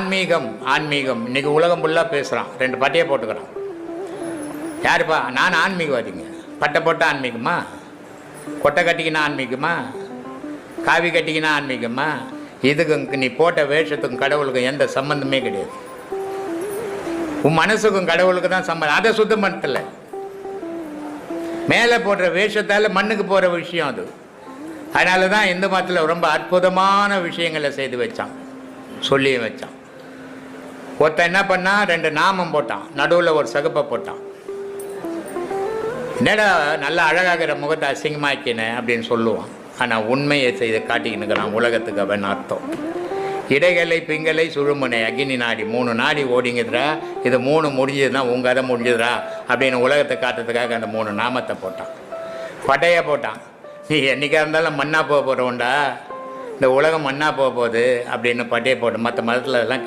ஆன்மீகம் ஆன்மீகம். இன்னைக்கு உலகம் ஃபுல்லாக பேசுகிறான் ரெண்டு பட்டையை போட்டுக்கிறான். யாருப்பா? நான் ஆன்மீகவாதிங்க. பட்டை போட்ட ஆன்மீகமா? கொட்டை கட்டிக்கினா ஆன்மீகமா? காவி கட்டிக்கினா ஆன்மீகமா? இதுக்கு நீ போட்ட வேஷத்துக்கும் கடவுளுக்கும் எந்த சம்பந்தமே கிடையாது. உன் மனசுக்கும் கடவுளுக்கு தான் சம்பந்தம். அதை சுத்தம் பண்ணல. மேலே போடுற வேஷத்தால் மண்ணுக்கு போகிற விஷயம் அது. அதனால தான் இந்து மதத்தில் ரொம்ப அற்புதமான விஷயங்களை செய்து வச்சான். சொல்லியும் வச்சான். ஒருத்தன் என்ன பண்ணா ரெண்டு நாமம் போட்டான். நடுவில் ஒரு சகுப்பை போட்டான். என்னடா நல்லா அழகாகிற முகத்தை அசிங்கமாக்கினேன் அப்படின்னு சொல்லுவான். ஆனால் உண்மையை செய்து காட்டிக்கினுக்கிறான் உலகத்துக்கு அவன் அர்த்தம். இடைகளை பிங்கலை சுழுமுனை அக்னி நாடி மூணு நாடி ஓடிங்குதுடா. இது மூணு முடிஞ்சதுன்னா உங்கள் அதை முடிஞ்சதுரா அப்படின்னு உலகத்தை காட்டுறதுக்காக அந்த மூணு நாமத்தை போட்டான். பட்டையை போட்டான். நீ என்றைக்காக இருந்தாலும் மண்ணா போக போகிறோம்டா இந்த உலகம் மண்ணா போக போகுது அப்படின்னு பட்டையை போட்டு மற்ற மதத்தில் எல்லாம்